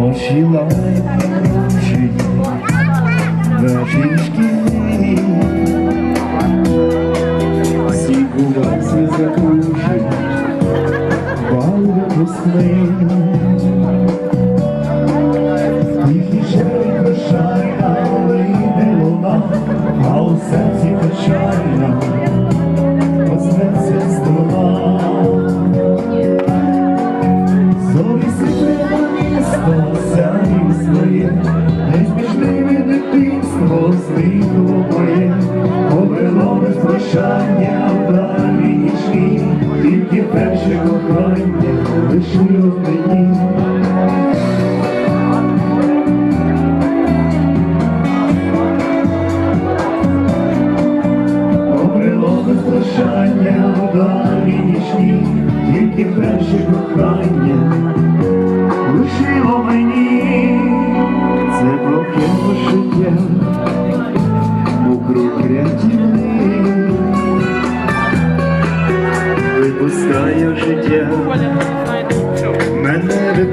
Наші лайки рушить, наші шкіли, всі губаці закружить, бал весни. Прощання вдалі нічні, тільки перше кохання лишило мені. Обрело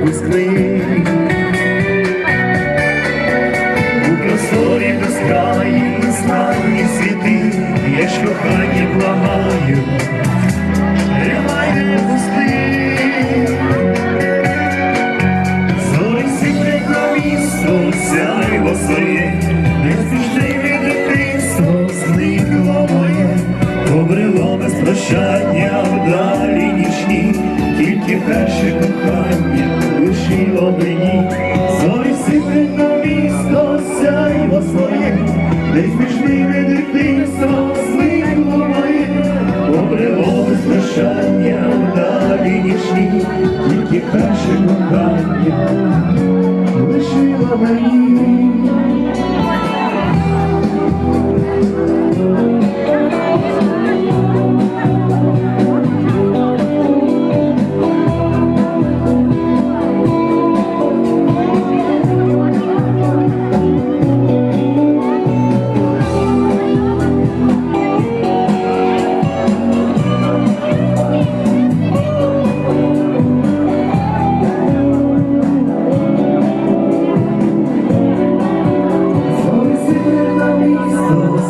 випускник. У просторі безкраї славні світи, я ж кохання благаю, тримай не пусти. Зорі сіплять на місто, сяйво своє, незвіжливе дитинство зникло моє, обрело без вдалі нічні, тільки кохання мені. Зорі сіплять на місто, сяйво своє, незвіжливе дитинство зникло моє, обрело прощання далі нічні, тільки перше кохання лишило мені.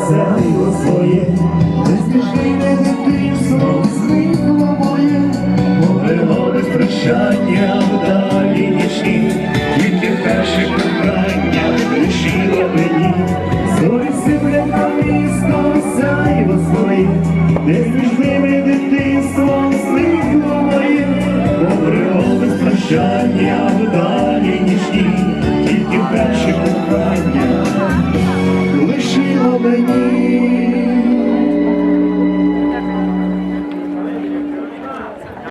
Сяйво своє, незвіжливе дитинство зникло моє, без прощання вдалі нічні, тільки перше кохання лишило мені. Зорі сиплять на місто, сяйво своє, незвіжливе дитинство зникло моє, без прощання вдалі нічні, 的你。